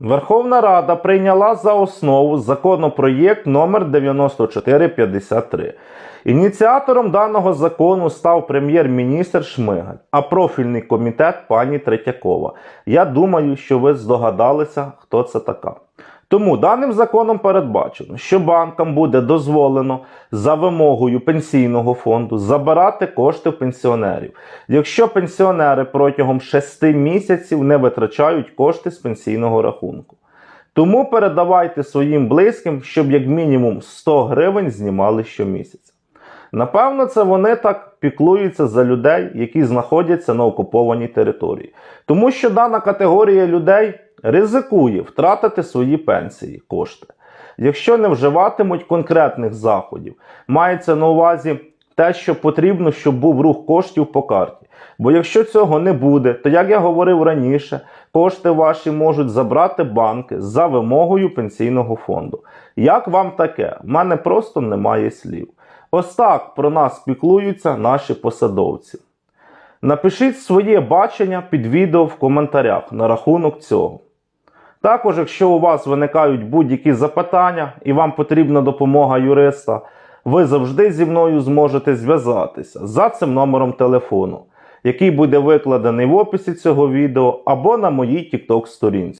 Верховна Рада прийняла за основу законопроєкт номер 9453. Ініціатором даного закону став прем'єр-міністр Шмигаль, а профільний комітет пані Третьякова. Я думаю, що ви здогадалися, хто це така. Тому даним законом передбачено, що банкам буде дозволено за вимогою пенсійного фонду забирати кошти в пенсіонерів, якщо пенсіонери протягом 6 місяців не витрачають кошти з пенсійного рахунку. Тому передавайте своїм близьким, щоб як мінімум 100 гривень знімали щомісяця. Напевно, це вони так піклуються за людей, які знаходяться на окупованій території. Тому що дана категорія людей ризикує втратити свої пенсії, кошти, якщо не вживатимуть конкретних заходів. Мається на увазі те, що потрібно, щоб був рух коштів по карті. Бо якщо цього не буде, то як я говорив раніше, кошти ваші можуть забрати банки за вимогою пенсійного фонду. Як вам таке? В мене просто немає слів. Ось так про нас піклуються наші посадовці. Напишіть своє бачення під відео в коментарях на рахунок цього. Також, якщо у вас виникають будь-які запитання і вам потрібна допомога юриста, ви завжди зі мною зможете зв'язатися за цим номером телефону, який буде викладений в описі цього відео або на моїй TikTok сторінці.